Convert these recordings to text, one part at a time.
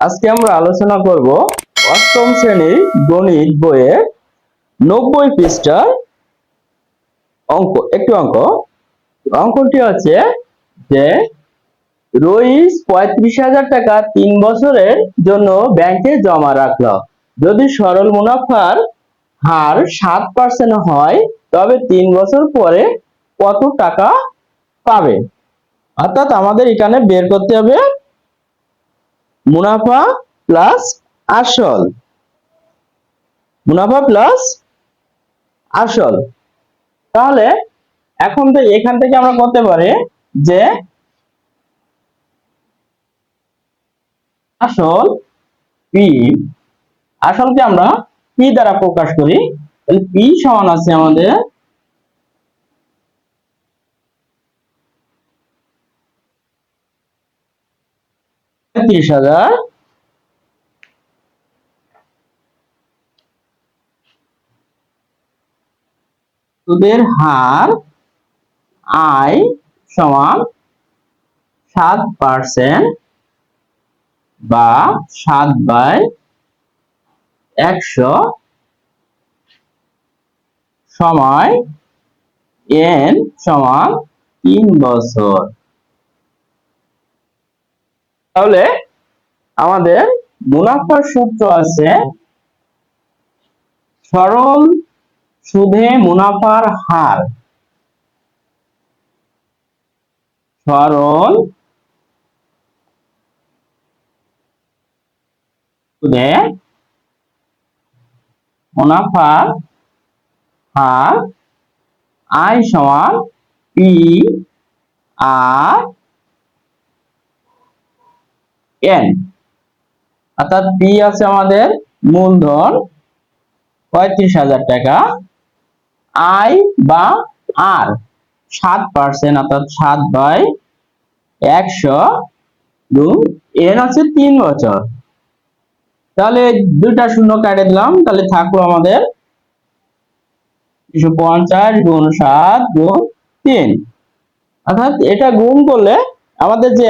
আজকে আমরা আলোচনা করব অষ্টম শ্রেণির গণিত বইয়ের নব্বই পৃষ্ঠার অঙ্ক, একটি অঙ্ক। অঙ্কটি হচ্ছে যে রইস পঁয়ত্রিশ হাজার টাকা তিন বছরের জন্য ব্যাংকে জমা রাখল। যদি সরল মুনাফার হার সাত পার্সেন্ট হয়, তবে তিন বছর পরে কত টাকা পাবে? অর্থাৎ আমাদের এখানে বের করতে হবে মুনাফা প্লাস আসল। মুনাফা প্লাস আসল। তাহলে এখন তো এখান থেকে আমরা করতে পারি যে আসল পি, আসলকে আমরা পি দ্বারা প্রকাশ করি। পি সমান আছে আমাদের তিরিশ হাজার। সুদের হার আয় সমান সাত পার্সেন্ট বা সাত বাই একশো সময় এন সমান তিন বছর। তাহলে আমাদের মুনাফার সূত্র আছে সরল সুদে মুনাফার হার। সরল সুদে মুনাফার হার আই সমান পি আর অর্থাৎ পি আছে আমাদের মূলধন পঁয়ত্রিশ হাজার টাকা। আই বা আর সাত পার্সেন্ট অর্থাৎ সাত বাই একশো গুণ এন আছে তিন বছর। তাহলে দুইটা শূন্য কাটে দিলাম, তাহলে থাকল আমাদের দুশো পঞ্চাশ গুণ সাত গুণ তিন। অর্থাৎ এটা গুণ করলে আমাদের যে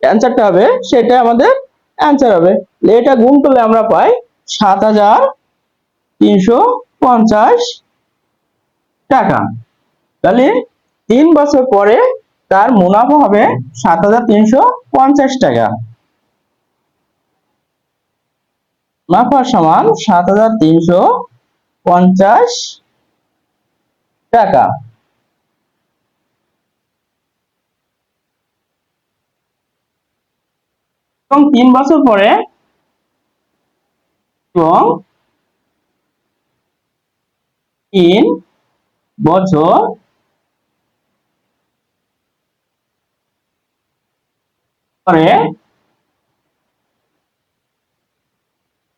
অ্যান্সারটা হবে, সেটা আমাদের অ্যান্সার হবে। এটা গুণ করলে আমরা পাই সাত হাজার তিনশো পঞ্চাশ টাকা। তাহলে তিন বছর পরে তার মুনাফা হবে সাত হাজার তিনশো পঞ্চাশ টাকা। মুনাফা সমান সাত হাজার তিনশো পঞ্চাশ টাকা। এবং তিন বছর পরে এবং তিন বছর পরে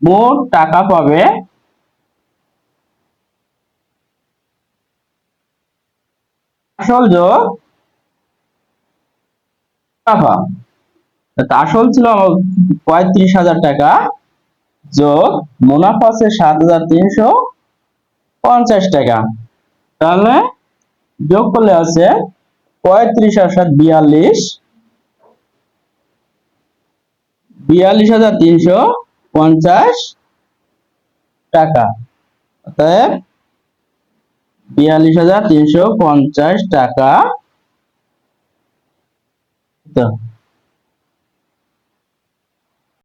মোট টাকা পাবে আসল যোগ টাকা। আসল ছিল পঁয়ত্রিশ হাজার টাকা যোগ মুনাফা আছে সাত হাজার তিনশো পঞ্চাশ টাকা। তাহলে যোগ করলে আছে পঁয়ত্রিশ আর সাত বিয়াল্লিশ। বিয়াল্লিশ হাজার তিনশো পঞ্চাশ টাকা। অতএব বিয়াল্লিশ হাজার তিনশো পঞ্চাশ টাকা। তো